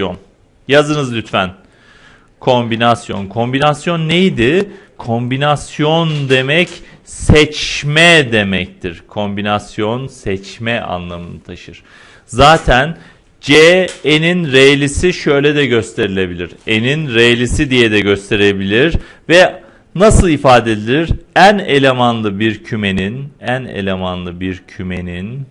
Kombinasyon. Yazınız lütfen. Kombinasyon. Kombinasyon neydi? Kombinasyon demek seçme demektir. Kombinasyon seçme anlamını taşır. Zaten C n'in R'lisi şöyle de gösterilebilir. N'in R'lisi diye de gösterebilir ve nasıl ifade edilir? N elemanlı bir kümenin N elemanlı bir kümenin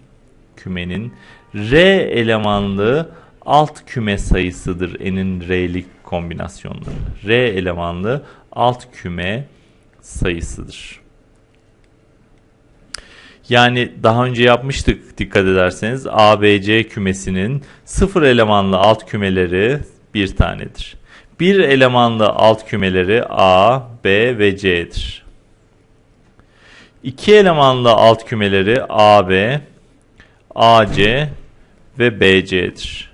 kümenin R elemanlı alt küme sayısıdır n'in R'lik kombinasyonları. R elemanlı alt küme sayısıdır. Yani daha önce yapmıştık dikkat ederseniz ABC kümesinin sıfır elemanlı alt kümeleri bir tanedir. Bir elemanlı alt kümeleri A, B ve C'dir. İki elemanlı alt kümeleri AB, AC ve BC'dir.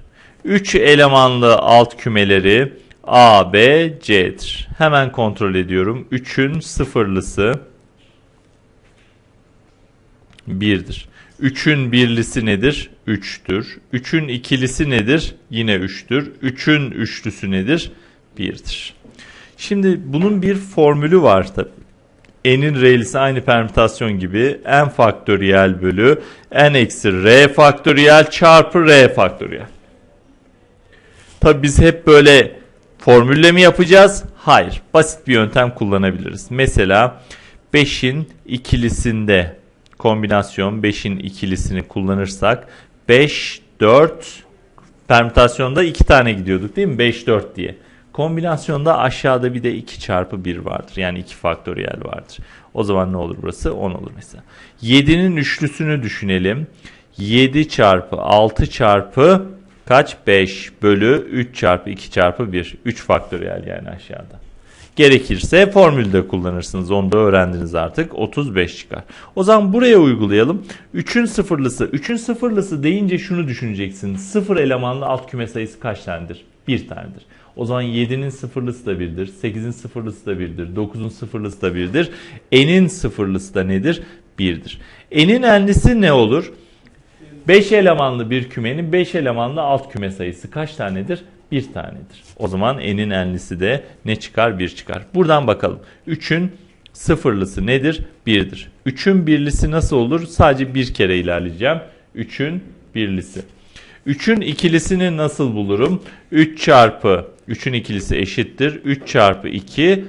3 elemanlı alt kümeleri A, B, C'dir. Hemen kontrol ediyorum. 3'ün sıfırlısı 1'dir. 3'ün birlisi nedir? 3'tür. 3'ün ikilisi nedir? Yine 3'tür. 3'ün üçlüsü nedir? 1'dir. Şimdi bunun bir formülü var tabi. N'in R'lisi aynı permütasyon gibi n faktöriyel bölü n eksi R faktöriyel çarpı R faktöriyel. Tabi biz hep böyle formülle mi yapacağız? Hayır. Basit bir yöntem kullanabiliriz. Mesela 5'in ikilisinde kombinasyon 5'in ikilisini kullanırsak 5, 4 permütasyonda 2 tane gidiyorduk değil mi? 5, 4 diye. Kombinasyonda aşağıda bir de 2 çarpı 1 vardır. Yani 2 faktöriyel vardır. O zaman ne olur burası? 10 olur mesela. 7'nin üçlüsünü düşünelim. 7 çarpı 6 çarpı kaç? 5 bölü 3 çarpı 2 çarpı 1. 3 faktöriyel yani aşağıda. Gerekirse formülde kullanırsınız. Onu da öğrendiniz artık. 35 çıkar. O zaman buraya uygulayalım. 3'ün sıfırlısı. 3'ün sıfırlısı deyince şunu düşüneceksin. Sıfır elemanlı alt küme sayısı kaç tanedir? Bir tanedir. O zaman 7'nin sıfırlısı da 1'dir. 8'in sıfırlısı da 1'dir. 9'un sıfırlısı da 1'dir. N'in sıfırlısı da nedir? 1'dir. N'in enlisi ne olur? 5 elemanlı bir kümenin 5 elemanlı alt küme sayısı kaç tanedir? 1 tanedir. O zaman n'in enlisi de ne çıkar? 1 çıkar. Buradan bakalım. 3'ün sıfırlısı nedir? 1'dir. 3'ün birlisi nasıl olur? Sadece bir kere ilerleyeceğim. 3'ün birlisi. 3'ün ikilisini nasıl bulurum? 3 çarpı 3'ün ikilisi eşittir. 3 çarpı 2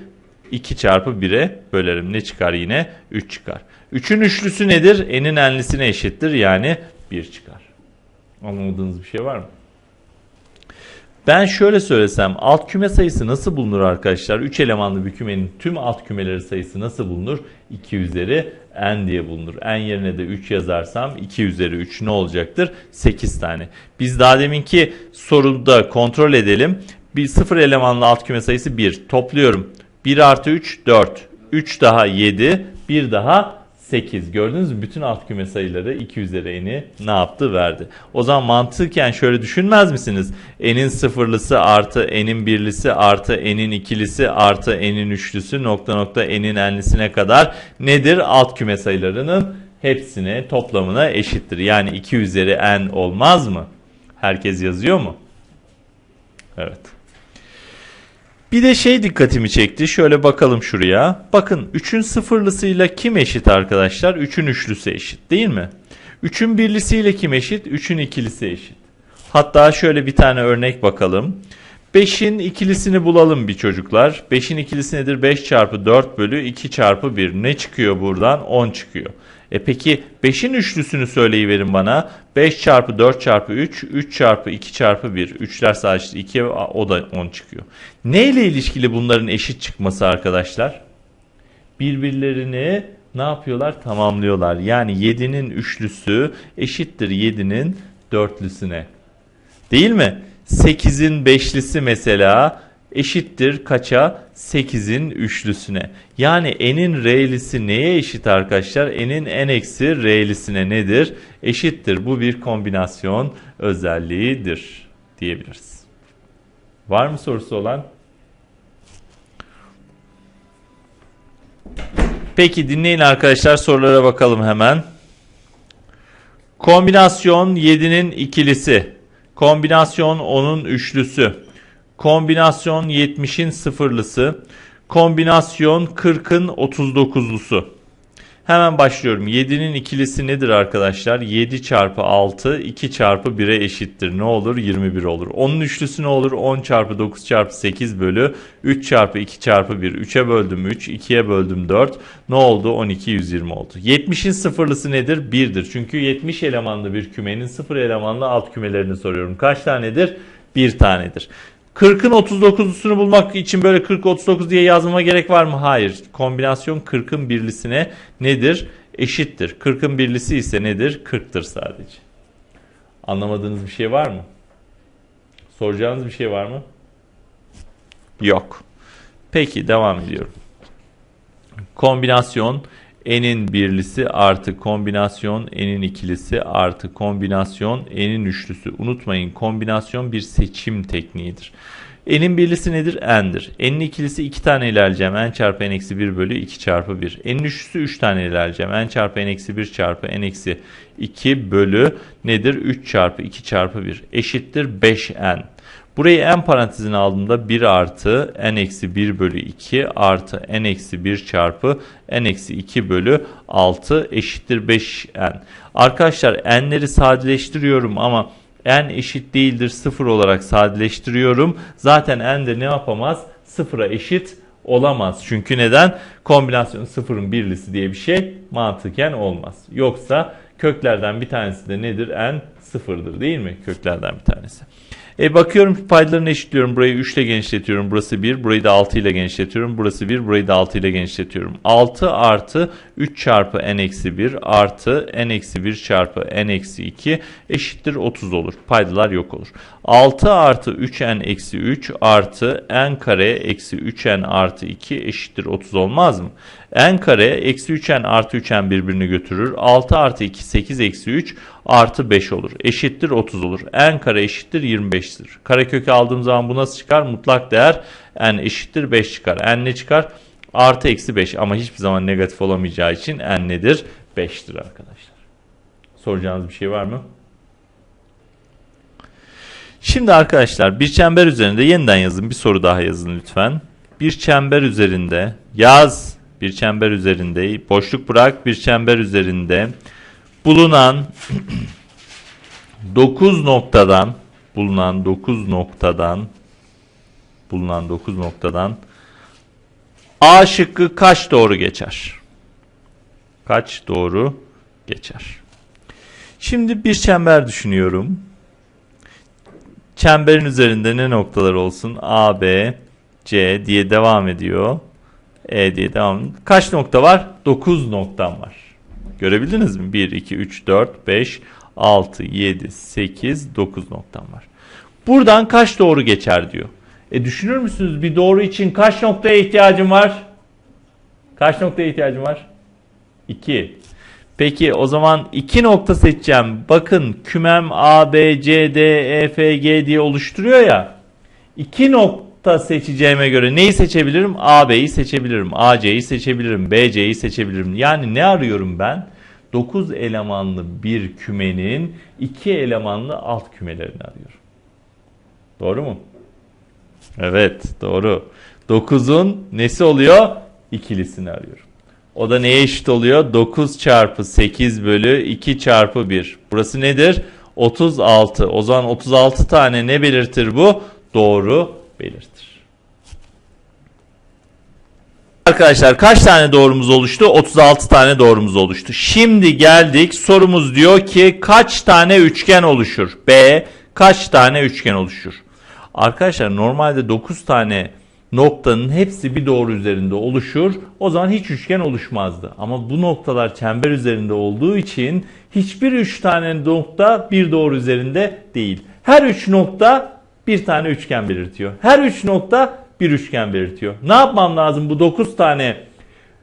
2 çarpı 1'e bölerim. Ne çıkar yine? 3 çıkar. 3'ün üçlüsü nedir? N'in enlisine eşittir. Yani 1 çıkar. Anlamadığınız bir şey var mı? Ben şöyle söylesem alt küme sayısı nasıl bulunur arkadaşlar? 3 elemanlı bir kümenin tüm alt kümeleri sayısı nasıl bulunur? 2 üzeri n diye bulunur. n yerine de 3 yazarsam 2 üzeri 3 ne olacaktır? 8 tane. Biz daha deminki soruda kontrol edelim. Bir sıfır elemanlı alt küme sayısı 1. Topluyorum. 1 artı 3 4. 3 daha 7. 1 daha 8. Gördünüz mü? Bütün alt küme sayıları 2 üzeri n'i ne yaptı? Verdi. O zaman mantıken şöyle düşünmez misiniz? n'in sıfırlısı artı n'in birlisi artı n'in ikilisi artı n'in üçlüsü nokta nokta n'in enlisine kadar nedir? Alt küme sayılarının hepsine toplamına eşittir. Yani 2 üzeri n olmaz mı? Herkes yazıyor mu? Evet. Bir de şey dikkatimi çekti. Şöyle bakalım şuraya. Bakın 3'ün sıfırlısıyla kim eşit arkadaşlar? 3'ün üçlüsü eşit değil mi? 3'ün birlisiyle kim eşit? 3'ün ikilisi eşit. Hatta şöyle bir tane örnek bakalım. 5'in ikilisini bulalım bir çocuklar. 5'in ikilisi nedir? 5 çarpı 4 bölü 2 çarpı 1. Ne çıkıyor buradan? 10 çıkıyor. E peki 5'in üçlüsünü söyleyiverin bana. 5 çarpı 4 çarpı 3, 3 çarpı 2 çarpı 1. 3'ler sadece 2 o da 10 çıkıyor. Ne ile ilişkili bunların eşit çıkması arkadaşlar? Birbirlerini ne yapıyorlar? Tamamlıyorlar. Yani 7'nin üçlüsü eşittir 7'nin dörtlüsüne. Değil mi? 8'in beşlisi mesela eşittir kaça? 8'in üçlüsüne. Yani n'in r'lisi neye eşit arkadaşlar? n'in n eksi r'lisine nedir? Eşittir. Bu bir kombinasyon özelliğidir diyebiliriz. Var mı sorusu olan? Peki dinleyin arkadaşlar sorulara bakalım hemen. Kombinasyon 7'nin ikilisi Kombinasyon 10'un üçlüsü. Kombinasyon 70'in sıfırlısı. Kombinasyon 40'ın 39'lusu. Hemen başlıyorum. 7'nin ikilisi nedir arkadaşlar? 7 çarpı 6 2 çarpı 1'e eşittir. Ne olur? 21 olur. 10'un üçlüsü ne olur? 10 çarpı 9 çarpı 8 bölü 3 çarpı 2 çarpı 1. 3'e böldüm 3, 2'ye böldüm 4. Ne oldu? 12, 120 oldu. 70'in sıfırlısı nedir? 1'dir. Çünkü 70 elemanlı bir kümenin sıfır elemanlı alt kümelerini soruyorum. Kaç tanedir? 1 tanedir. 40'ın 39'lusunu bulmak için böyle 40 39 diye yazmama gerek var mı? Hayır. Kombinasyon 40'ın birlisine nedir? Eşittir. 40'ın birlisi ise nedir? 40'tır sadece. Anlamadığınız bir şey var mı? Soracağınız bir şey var mı? Yok. Peki devam ediyorum. Kombinasyon n'in birlisi artı kombinasyon n'in ikilisi artı kombinasyon n'in üçlüsü. Unutmayın kombinasyon bir seçim tekniğidir. N'in birlisi nedir? N'dir. N'in ikilisi 2 tane ilerleyeceğim. N çarpı N eksi 1 bölü 2 çarpı 1. N'in üçlüsü 3 tane ilerleyeceğim. N çarpı N eksi 1 çarpı N eksi 2 bölü nedir? 3 çarpı 2 çarpı 1 eşittir 5N. Burayı n parantezine aldığımda 1 artı n eksi 1 bölü 2 artı n eksi 1 çarpı n eksi 2 bölü 6 eşittir 5n. Arkadaşlar n'leri sadeleştiriyorum ama n eşit değildir 0 olarak sadeleştiriyorum. Zaten n de ne yapamaz? 0'a eşit olamaz. Çünkü neden? Kombinasyon sıfırın birlisi diye bir şey mantıken olmaz. Yoksa köklerden bir tanesi de nedir? n sıfırdır değil mi? Köklerden bir tanesi. E bakıyorum paydalarını eşitliyorum. Burayı 3 ile genişletiyorum. Burası 1. Burayı da 6 ile genişletiyorum. Burası 1. Burayı da 6 ile genişletiyorum. 6 artı 3 çarpı n eksi 1 artı n eksi 1 çarpı n eksi 2 eşittir 30 olur. Paydalar yok olur. 6 artı 3n eksi 3 artı n kare eksi 3n artı 2 eşittir 30 olmaz mı? N kare eksi 3n artı 3n birbirini götürür. 6 artı 2 8 eksi 3 artı 5 olur. Eşittir 30 olur. n kare eşittir 25'tir. Karekökü aldığım zaman bu nasıl çıkar? Mutlak değer n eşittir 5 çıkar. n ne çıkar? Artı eksi 5 ama hiçbir zaman negatif olamayacağı için n nedir? 5'tir arkadaşlar. Soracağınız bir şey var mı? Şimdi arkadaşlar bir çember üzerinde yeniden yazın. Bir soru daha yazın lütfen. Bir çember üzerinde yaz. Bir çember üzerinde boşluk bırak. Bir çember üzerinde bulunan 9 noktadan bulunan 9 noktadan bulunan 9 noktadan A şıkkı kaç doğru geçer? Kaç doğru geçer? Şimdi bir çember düşünüyorum. Çemberin üzerinde ne noktalar olsun? A, B, C diye devam ediyor. E diye devam. Kaç nokta var? 9 noktam var. Görebildiniz mi? 1, 2, 3, 4, 5, 6, 7, 8, 9 noktam var. Buradan kaç doğru geçer diyor. E düşünür müsünüz bir doğru için kaç noktaya ihtiyacım var? Kaç noktaya ihtiyacım var? 2. Peki o zaman 2 nokta seçeceğim. Bakın kümem A, B, C, D, E, F, G diye oluşturuyor ya. 2 nokta seçeceğime göre neyi seçebilirim? A, B'yi seçebilirim. A, C'yi seçebilirim. B, C'yi seçebilirim. Yani ne arıyorum ben? 9 elemanlı bir kümenin 2 elemanlı alt kümelerini arıyorum. Doğru mu? Evet doğru. 9'un nesi oluyor? İkilisini arıyorum. O da neye eşit oluyor? 9 çarpı 8 bölü 2 çarpı 1. Burası nedir? 36. O zaman 36 tane ne belirtir bu? Doğru belirtir. Arkadaşlar kaç tane doğrumuz oluştu? 36 tane doğrumuz oluştu. Şimdi geldik sorumuz diyor ki kaç tane üçgen oluşur? B kaç tane üçgen oluşur? Arkadaşlar normalde 9 tane noktanın hepsi bir doğru üzerinde oluşur. O zaman hiç üçgen oluşmazdı. Ama bu noktalar çember üzerinde olduğu için hiçbir üç tane nokta bir doğru üzerinde değil. Her üç nokta bir tane üçgen belirtiyor. Her üç nokta bir üçgen belirtiyor. Ne yapmam lazım bu 9 tane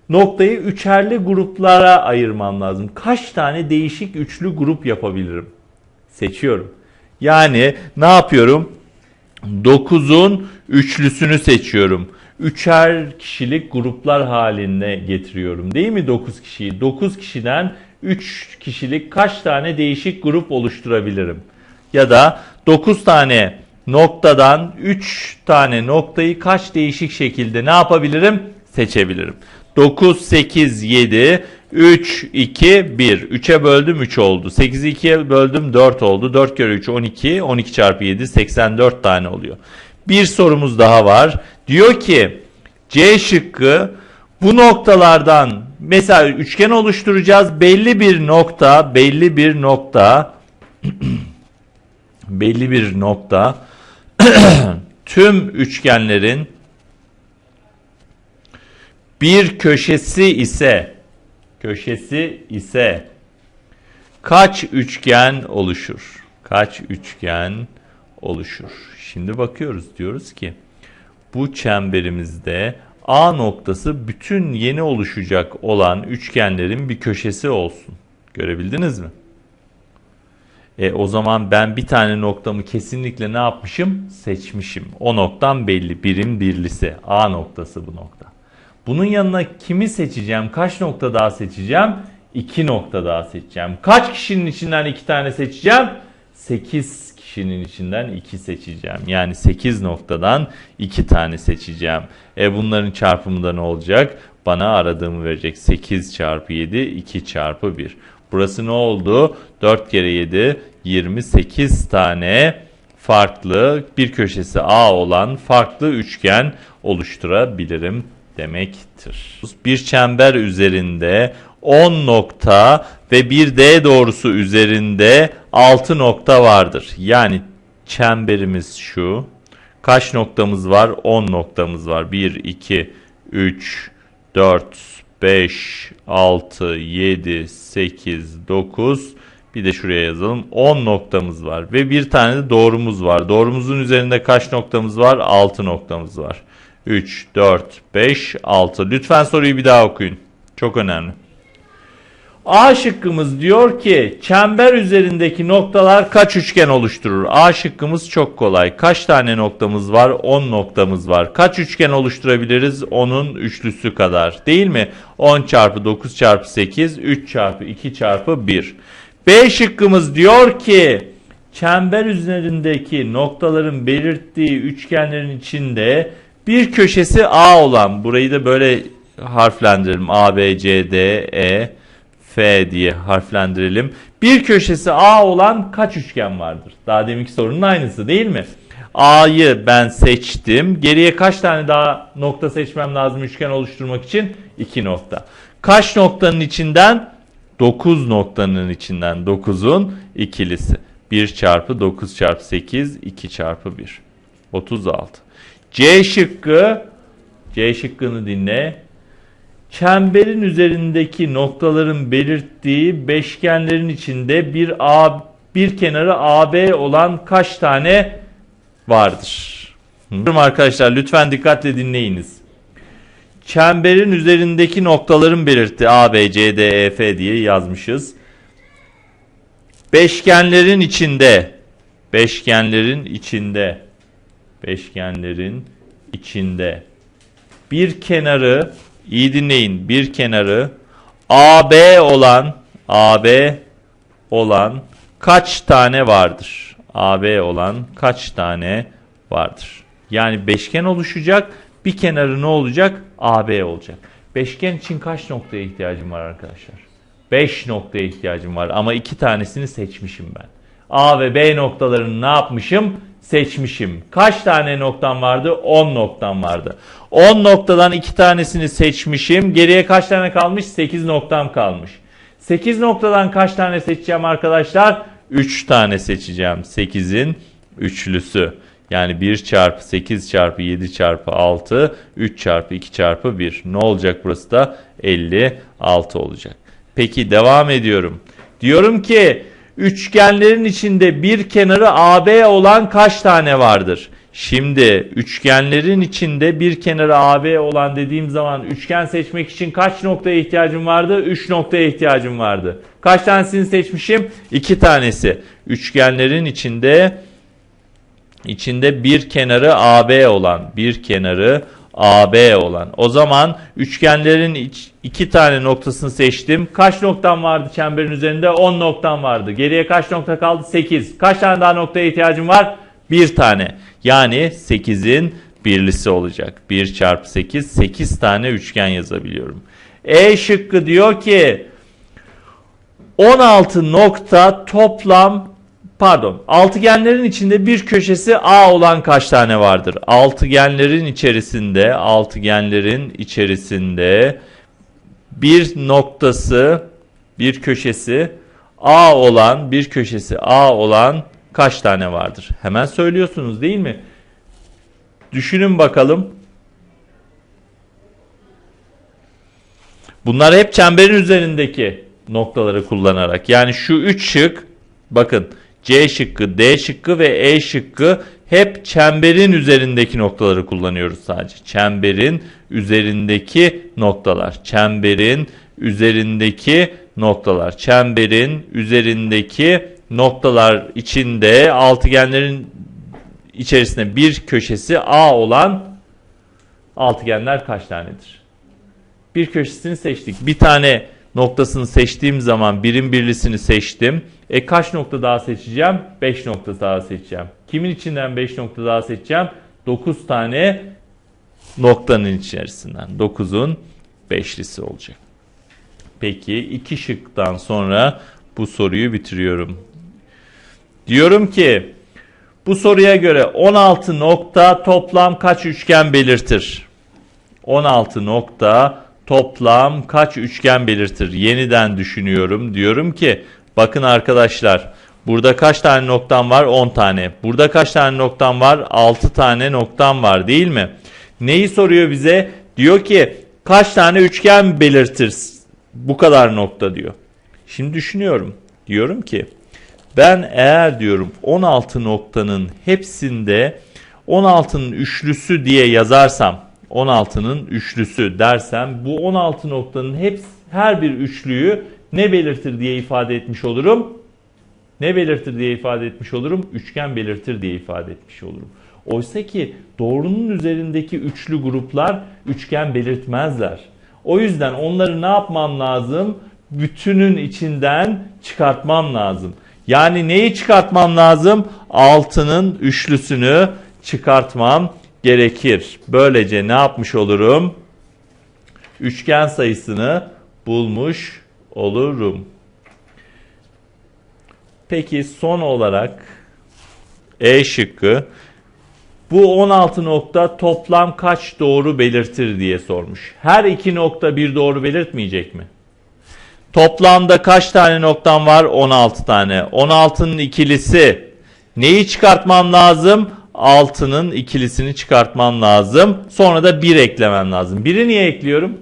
noktayı üçerli gruplara ayırmam lazım. Kaç tane değişik üçlü grup yapabilirim? Seçiyorum. Yani ne yapıyorum? 9'un üçlüsünü seçiyorum. Üçer kişilik gruplar haline getiriyorum. Değil mi 9 kişiyi? 9 kişiden 3 kişilik kaç tane değişik grup oluşturabilirim? Ya da 9 tane noktadan 3 tane noktayı kaç değişik şekilde ne yapabilirim? Seçebilirim. 9, 8, 7, 3, 2, 1. 3'e böldüm 3 oldu. 8'i 2'ye böldüm 4 oldu. 4 kere 3 12. 12 çarpı 7 84 tane oluyor. Bir sorumuz daha var. Diyor ki C şıkkı bu noktalardan mesela üçgen oluşturacağız. Belli bir nokta, belli bir nokta belli bir nokta tüm üçgenlerin bir köşesi ise köşesi ise kaç üçgen oluşur? Kaç üçgen oluşur? Şimdi bakıyoruz diyoruz ki bu çemberimizde A noktası bütün yeni oluşacak olan üçgenlerin bir köşesi olsun. Görebildiniz mi? E, o zaman ben bir tane noktamı kesinlikle ne yapmışım? Seçmişim. O noktam belli. Birim birlisi. A noktası bu nokta. Bunun yanına kimi seçeceğim? Kaç nokta daha seçeceğim? İki nokta daha seçeceğim. Kaç kişinin içinden iki tane seçeceğim? 8 kişinin içinden 2 seçeceğim. Yani 8 noktadan 2 tane seçeceğim. E bunların çarpımı da ne olacak? Bana aradığımı verecek. 8 çarpı 7, 2 çarpı 1. Burası ne oldu? 4 kere 7, 28 tane farklı bir köşesi A olan farklı üçgen oluşturabilirim demektir. Bir çember üzerinde 10 nokta ve bir D doğrusu üzerinde 6 nokta vardır. Yani çemberimiz şu. Kaç noktamız var? 10 noktamız var. 1, 2, 3, 4, 5, 6, 7, 8, 9. Bir de şuraya yazalım. 10 noktamız var. Ve bir tane de doğrumuz var. Doğrumuzun üzerinde kaç noktamız var? 6 noktamız var. 3, 4, 5, 6. Lütfen soruyu bir daha okuyun. Çok önemli. A şıkkımız diyor ki çember üzerindeki noktalar kaç üçgen oluşturur? A şıkkımız çok kolay. Kaç tane noktamız var? 10 noktamız var. Kaç üçgen oluşturabiliriz? Onun üçlüsü kadar. Değil mi? 10 çarpı 9 çarpı 8, 3 çarpı 2 çarpı 1. B şıkkımız diyor ki çember üzerindeki noktaların belirttiği üçgenlerin içinde bir köşesi A olan burayı da böyle harflendirelim. A, B, C, D, E, F diye harflendirelim. Bir köşesi A olan kaç üçgen vardır? Daha deminki sorunun aynısı değil mi? A'yı ben seçtim. Geriye kaç tane daha nokta seçmem lazım üçgen oluşturmak için? 2 nokta. Kaç noktanın içinden? 9 noktanın içinden 9'un ikilisi. 1 çarpı 9 çarpı 8 2 çarpı 1. 36. C şıkkı C şıkkını dinle. Çemberin üzerindeki noktaların belirttiği beşgenlerin içinde bir A bir kenarı AB olan kaç tane vardır? Hı. Arkadaşlar lütfen dikkatle dinleyiniz. Çemberin üzerindeki noktaların belirttiği A, B, C, D, E, F diye yazmışız. Beşgenlerin içinde beşgenlerin içinde beşgenlerin içinde bir kenarı iyi dinleyin bir kenarı AB olan AB olan kaç tane vardır? AB olan kaç tane vardır? Yani beşgen oluşacak. Bir kenarı ne olacak? AB olacak. Beşgen için kaç noktaya ihtiyacım var arkadaşlar? 5 noktaya ihtiyacım var ama iki tanesini seçmişim ben. A ve B noktalarını ne yapmışım? Seçmişim. Kaç tane noktam vardı? 10 noktam vardı. 10 noktadan 2 tanesini seçmişim. Geriye kaç tane kalmış? 8 noktam kalmış. 8 noktadan kaç tane seçeceğim arkadaşlar? 3 tane seçeceğim. 8'in üçlüsü. Yani 1 çarpı 8 çarpı 7 çarpı 6 3 çarpı 2 çarpı 1. Ne olacak burası da? 56 olacak. Peki devam ediyorum. Diyorum ki üçgenlerin içinde bir kenarı AB olan kaç tane vardır? Şimdi üçgenlerin içinde bir kenarı AB olan dediğim zaman üçgen seçmek için kaç noktaya ihtiyacım vardı? 3 noktaya ihtiyacım vardı. Kaç tanesini seçmişim? 2 tanesi. Üçgenlerin içinde içinde bir kenarı AB olan bir kenarı AB olan. O zaman üçgenlerin iç- iki tane noktasını seçtim. Kaç noktam vardı çemberin üzerinde? 10 noktam vardı. Geriye kaç nokta kaldı? 8. Kaç tane daha noktaya ihtiyacım var? Bir tane. Yani 8'in birlisi olacak. 1 çarpı 8, 8 tane üçgen yazabiliyorum. E şıkkı diyor ki 16 nokta toplam pardon altıgenlerin içinde bir köşesi A olan kaç tane vardır? Altıgenlerin içerisinde altıgenlerin içerisinde bir noktası bir köşesi A olan bir köşesi A olan kaç tane vardır? Hemen söylüyorsunuz değil mi? Düşünün bakalım. Bunlar hep çemberin üzerindeki noktaları kullanarak. Yani şu üç şık bakın C şıkkı, D şıkkı ve E şıkkı hep çemberin üzerindeki noktaları kullanıyoruz sadece. Çemberin üzerindeki noktalar. Çemberin üzerindeki noktalar. Çemberin üzerindeki noktalar içinde altıgenlerin içerisinde bir köşesi A olan altıgenler kaç tanedir? bir köşesini seçtik. Bir tane noktasını seçtiğim zaman birim birlisini seçtim. E kaç nokta daha seçeceğim? 5 nokta daha seçeceğim. Kimin içinden 5 nokta daha seçeceğim? 9 tane noktanın içerisinden. 9'un 5'lisi olacak. Peki iki şıktan sonra bu soruyu bitiriyorum. Diyorum ki bu soruya göre 16 nokta toplam kaç üçgen belirtir? 16 nokta toplam kaç üçgen belirtir? Yeniden düşünüyorum. Diyorum ki bakın arkadaşlar burada kaç tane noktam var? 10 tane. Burada kaç tane noktam var? 6 tane noktam var değil mi? Neyi soruyor bize? Diyor ki kaç tane üçgen belirtir bu kadar nokta diyor. Şimdi düşünüyorum. Diyorum ki ben eğer diyorum 16 noktanın hepsinde 16'nın üçlüsü diye yazarsam 16'nın üçlüsü dersem bu 16 noktanın hepsi her bir üçlüyü ne belirtir diye ifade etmiş olurum? Ne belirtir diye ifade etmiş olurum? Üçgen belirtir diye ifade etmiş olurum. Oysa ki doğrunun üzerindeki üçlü gruplar üçgen belirtmezler. O yüzden onları ne yapmam lazım? Bütünün içinden çıkartmam lazım. Yani neyi çıkartmam lazım? Altının üçlüsünü çıkartmam gerekir. Böylece ne yapmış olurum? Üçgen sayısını bulmuş olurum. Peki son olarak E şıkkı bu 16 nokta toplam kaç doğru belirtir diye sormuş. Her iki nokta bir doğru belirtmeyecek mi? Toplamda kaç tane noktam var? 16 tane. 16'nın ikilisi. Neyi çıkartmam lazım? 6'nın ikilisini çıkartmam lazım. Sonra da 1 eklemem lazım. 1'i niye ekliyorum?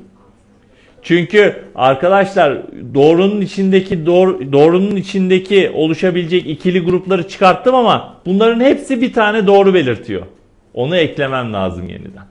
Çünkü arkadaşlar doğrunun içindeki doğru, doğrunun içindeki oluşabilecek ikili grupları çıkarttım ama bunların hepsi bir tane doğru belirtiyor. Onu eklemem lazım yeniden.